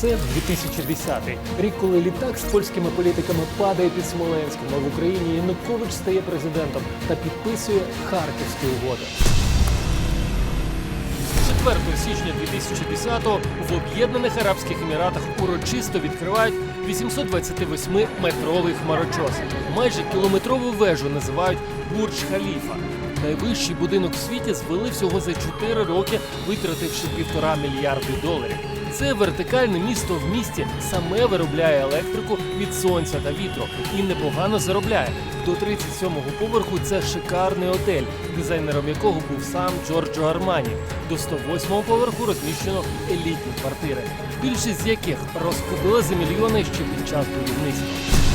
Це 2010-й. рік, коли літак з польськими політиками падає під Смоленськом, а в Україні Янукович стає президентом та підписує Харківські угоди. 4 січня 2010-го в Об'єднаних Арабських Еміратах урочисто відкривають 828-метровий хмарочос. Майже кілометрову вежу називають Бурдж Халіфа. Найвищий будинок в світі звели всього за 4 роки, витративши півтора мільярди доларів. Це вертикальне місто в місті саме виробляє електрику від сонця та вітру і непогано заробляє. До 37-го поверху це шикарний отель, дизайнером якого був сам Джорджо Армані. До 108-го поверху розміщено елітні квартири, більшість з яких розкупили за мільйони ще під час будівництва.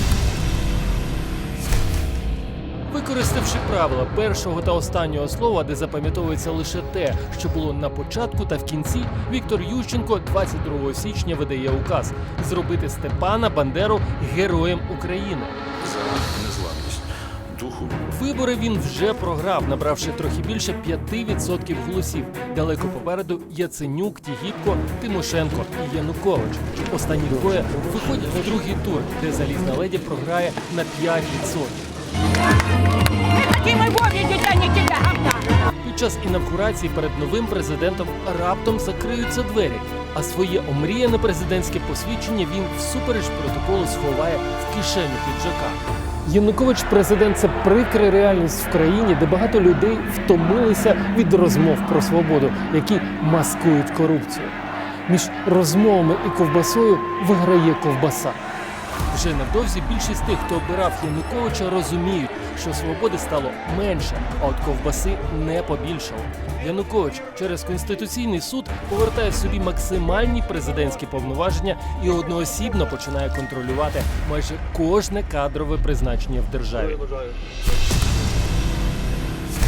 Використавши правила першого та останнього слова, де запам'ятовується лише те, що було на початку та в кінці, Віктор Ющенко 22 січня видає указ зробити Степана Бандеру героєм України. Вибори він вже програв, набравши трохи більше 5% голосів. Далеко попереду Яценюк, Тігіпко, Тимошенко і Янукович. Останні двоє виходять в другий тур, де залізна леді програє на 5%. Під час інавгурації перед новим президентом раптом закриються двері. А своє омріяне президентське посвідчення він всупереч протоколу сховає в кишеню піджака. Янукович президент це прикра реальність в країні, де багато людей втомилися від розмов про свободу, які маскують корупцію. Між розмовами і ковбасою виграє ковбаса. Вже невдовзі більшість тих, хто обирав Януковича, розуміють, що свободи стало менше, а от ковбаси не побільшало. Янукович через конституційний суд повертає собі максимальні президентські повноваження і одноосібно починає контролювати майже кожне кадрове призначення в державі.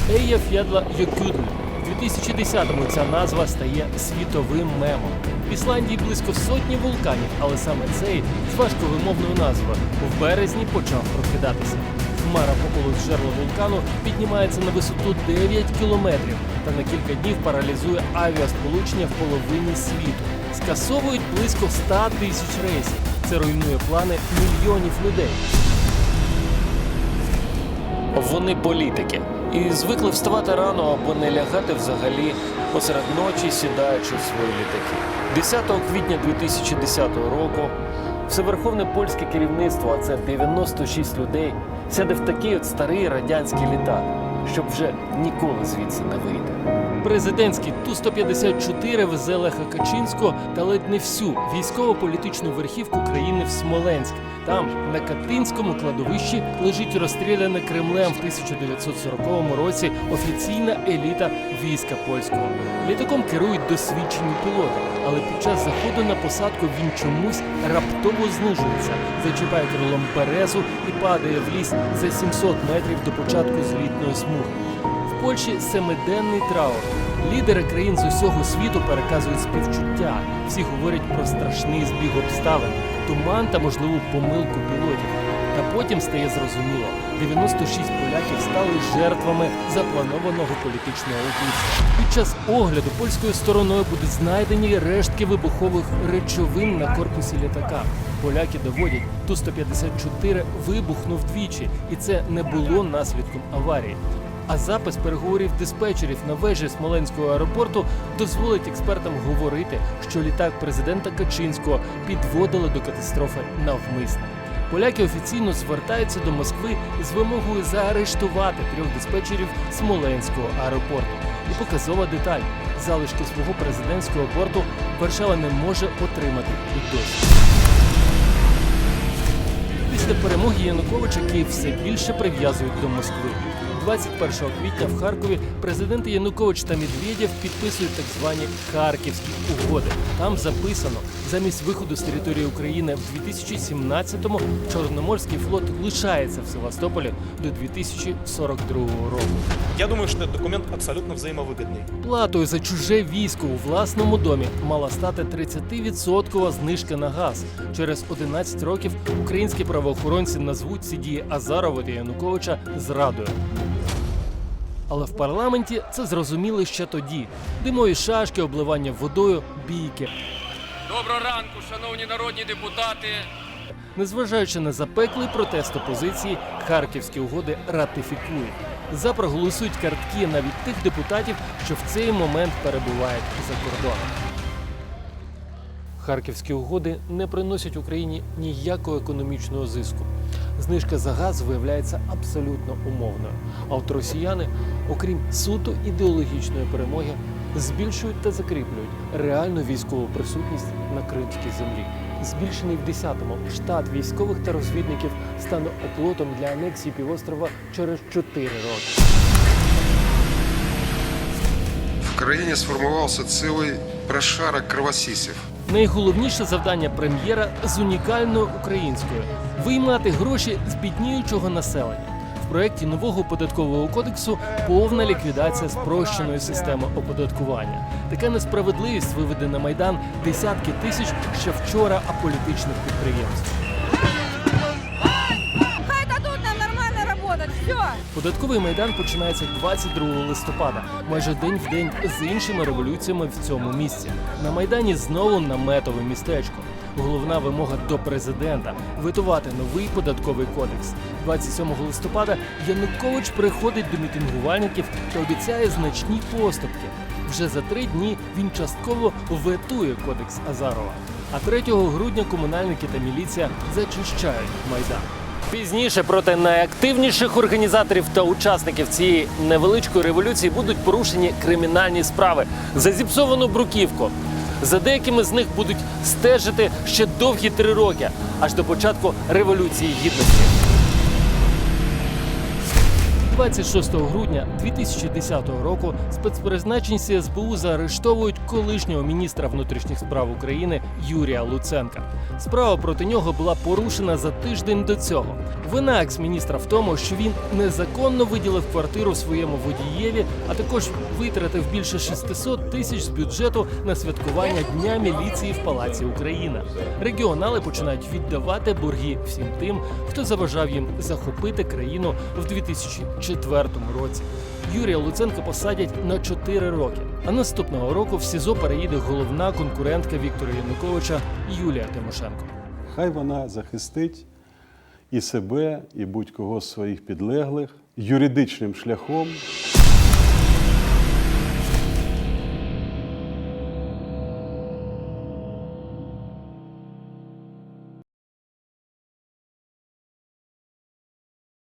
Ея Фєдла Йокюдль. У 2010-му ця назва стає світовим мемом. В Ісландії близько сотні вулканів, але саме цей з важковимовною назвою в березні почав прокидатися. Хмара пополу з жерла вулкану піднімається на висоту 9 кілометрів та на кілька днів паралізує авіасполучення в половині світу. Скасовують близько 100 тисяч рейсів. Це руйнує плани мільйонів людей. Вони політики і звикли вставати рано або не лягати взагалі посеред ночі, сідаючи в свої літаки. 10 квітня 2010 року всеверховне польське керівництво, а це 96 людей, сяде в такий от старий радянський літак, щоб вже ніколи звідси не вийде. Президентський Ту-154 везе Леха Качинського та ледь не всю військово-політичну верхівку країни в Смоленськ. Там, на Катинському кладовищі, лежить розстріляна Кремлем в 1940 році офіційна еліта війська польського. Літаком керують досвідчені пілоти, але під час заходу на посадку він чомусь раптово знижується, зачіпає крилом березу і падає в ліс за 700 метрів до початку злітної смуги. В Польщі семиденний траур. Лідери країн з усього світу переказують співчуття. Всі говорять про страшний збіг обставин, туман та можливу помилку пілотів. Та потім стає зрозуміло, 96 поляків стали жертвами запланованого політичного вбивства. Під час огляду польською стороною будуть знайдені рештки вибухових речовин на корпусі літака. Поляки доводять, Ту-154 вибухнув двічі, і це не було наслідком аварії. А запис переговорів диспетчерів на вежі Смоленського аеропорту дозволить експертам говорити, що літак президента Качинського підводили до катастрофи навмисно. Поляки офіційно звертаються до Москви з вимогою заарештувати трьох диспетчерів Смоленського аеропорту. І показова деталь: залишки свого президентського борту Варшава не може отримати і досі. Після перемоги Януковича Київ все більше прив'язують до Москви. 21 квітня в Харкові президенти Янукович та Медведєв підписують так звані Харківські угоди. Там записано, замість виходу з території України в 2017-му Чорноморський флот лишається в Севастополі до 2042 року. Я думаю, что этот документ абсолютно взаимовыгодный. Платою за чуже військо у власному домі мала стати 30% знижка на газ. Через 11 років українські правоохоронці назвуть ці дії Азарова та Януковича зрадою. Але в парламенті це зрозуміли ще тоді: димові шашки, обливання водою, бійки. Доброго ранку, шановні народні депутати. Незважаючи на запеклий протест опозиції, харківські угоди ратифікують. За проголосують картки навіть тих депутатів, що в цей момент перебувають за кордоном. Харківські угоди не приносять Україні ніякого економічного зиску. Знижка за газ виявляється абсолютно умовною. А от росіяни, окрім суто ідеологічної перемоги, збільшують та закріплюють реальну військову присутність на кримській землі. Збільшений в 10-му штат військових та розвідників стане оплотом для анексії півострова через 4 роки. В країні сформувався цілий прошарок кровосісів. Найголовніше завдання прем'єра з унікальною українською виймати гроші з бідніючого населення. В проєкті нового податкового кодексу повна ліквідація спрощеної системи оподаткування. Така несправедливість виведе на майдан десятки тисяч ще вчора аполітичних підприємств. Податковий майдан починається 22 листопада, майже день в день з іншими революціями в цьому місці. На майдані знову наметове містечко. Головна вимога до президента витувати новий податковий кодекс. 27 листопада Янукович приходить до мітингувальників та обіцяє значні поступки. Вже за три дні він частково ветує кодекс Азарова. А 3 грудня комунальники та міліція зачищають майдан. Пізніше проти найактивніших організаторів та учасників цієї невеличкої революції будуть порушені кримінальні справи за зіпсовану бруківку. За деякими з них будуть стежити ще довгі три роки, аж до початку революції гідності. 26 грудня 2010 року спецпризначенці СБУ заарештовують колишнього міністра внутрішніх справ України Юрія Луценка. Справа проти нього була порушена за тиждень до цього. Вина екс-міністра в тому, що він незаконно виділив квартиру своєму водієві, а також витратив більше 600 тисяч з бюджету на святкування Дня міліції в Палаці Україна. Регіонали починають віддавати борги всім тим, хто заважав їм захопити країну в 2004 році. Юрія Луценка посадять на 4 роки. А наступного року в СІЗО переїде головна конкурентка Віктора Януковича Юлія Тимошенко. Хай вона захистить і себе, і будь-кого з своїх підлеглих юридичним шляхом